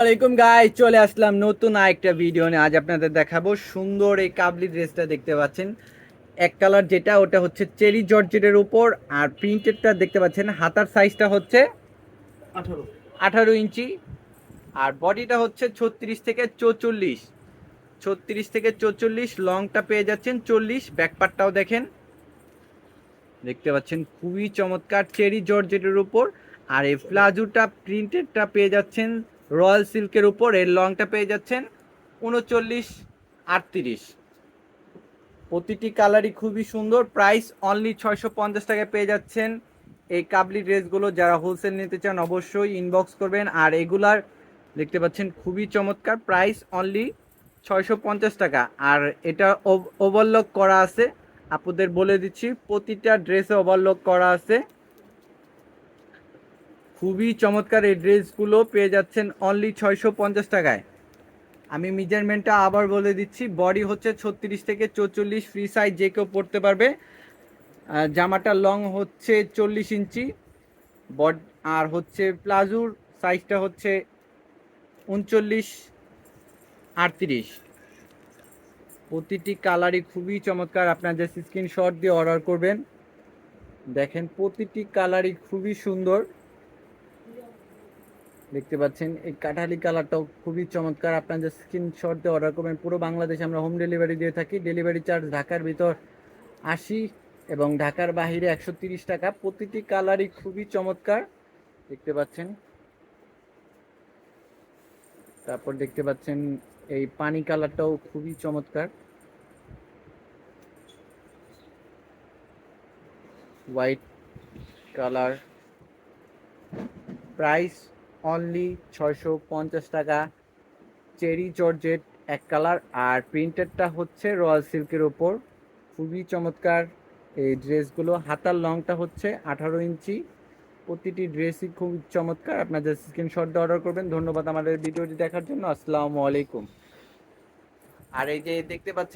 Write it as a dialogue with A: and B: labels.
A: আলাইকুম গাই চলে আসলাম নতুন আরেকটা ভিডিও নিয়ে। আজ আপনাদের দেখাবো সুন্দর এই কাবলি ড্রেসটা দেখতে পাচ্ছেন। এক কালার যেটা ওটা হচ্ছে চেরি জর্জেটের উপর আর প্রিন্টেডটা দেখতে পাচ্ছেন হাতার সাইজটা হচ্ছে
B: আঠারো।
A: আঠারো ইঞ্চি আর বডিটা হচ্ছে ছত্রিশ থেকে চৌচল্লিশ। ছত্রিশ থেকে চৌচল্লিশ লংটা পেয়ে যাচ্ছেন চল্লিশ ব্যাকপারটাও দেখেন। দেখতে পাচ্ছেন খুবই চমৎকার চেরি জর্জেটের উপর আর এই প্লাজোটা প্রিন্টেডটা পেয়ে যাচ্ছেন রয়্যাল সিল্কের উপর এর লংটা পেয়ে যাচ্ছেন উনচল্লিশ, আটত্রিশ। প্রতিটি কালারই খুবই সুন্দর। প্রাইস অনলি ছয়শো পঞ্চাশ টাকায় পেয়ে যাচ্ছেন। এই কাবলি ড্রেসগুলো যারা হোলসেল নিতে চান অবশ্যই ইনবক্স করবেন। আর এগুলার দেখতে পাচ্ছেন খুবই চমৎকার। প্রাইস অনলি ছয়শো পঞ্চাশ টাকা। আর এটা ওভারলক করা আছে। আপুদের বলে দিচ্ছি, প্রতিটা ড্রেসে ওভারলক করা আছে। খুবই চমৎকার এই ড্রেসগুলো পেয়ে যাচ্ছেন অনলি ছয়শো পঞ্চাশ টাকায়। আমি মেজারমেন্টটা আবার বলে দিচ্ছি বডি হচ্ছে ছত্রিশ থেকে চৌচল্লিশ ফ্রি সাইজ যে কেউ পড়তে পারবে। জামাটা লং হচ্ছে চল্লিশ ইঞ্চি, বড, আর হচ্ছে প্লাজুর সাইজটা হচ্ছে উনচল্লিশ, আটত্রিশ। প্রতিটি কালারই খুবই চমৎকার, আপনার যে স্ক্রিনশট দিয়ে অর্ডার করবেন। দেখেন, প্রতিটি কালারই খুবই সুন্দর। দেখতে পাচ্ছেন। এই কাঠালি কালারটাও খুবই চমৎকার। আপনার যে স্ক্রিনশট দিয়ে অর্ডার করবেন, পুরো বাংলাদেশে আমরা হোম ডেলিভারি দিয়ে থাকি। ডেলিভারি চার্জ ঢাকার ভিতর আশি এবং ঢাকার বাহিরে একশো তিরিশ টাকা। প্রতিটি কালারই খুবই চমৎকার। দেখতে পাচ্ছেন। তারপর দেখতে পাচ্ছেন, এই পানি কালারটাও খুবই চমৎকার। White colour. প্রাইস অনলি ছয়শো পঞ্চাশ টাকা। চেরি জর্জেট এক কালার আর প্রিন্টেডটা হচ্ছে রয়্যাল সিল্কের ওপর। খুবই চমৎকার এই ড্রেসগুলো হাতার লংটা হচ্ছে আঠারো ইঞ্চি। প্রতিটি ড্রেসই খুব চমৎকার। আপনাদের স্ক্রিনশট দিয়ে অর্ডার করবেন। ধন্যবাদ আমাদের ভিডিওটি দেখার জন্য। আসসালামু আলাইকুম। আর এই যে দেখতে পাচ্ছেন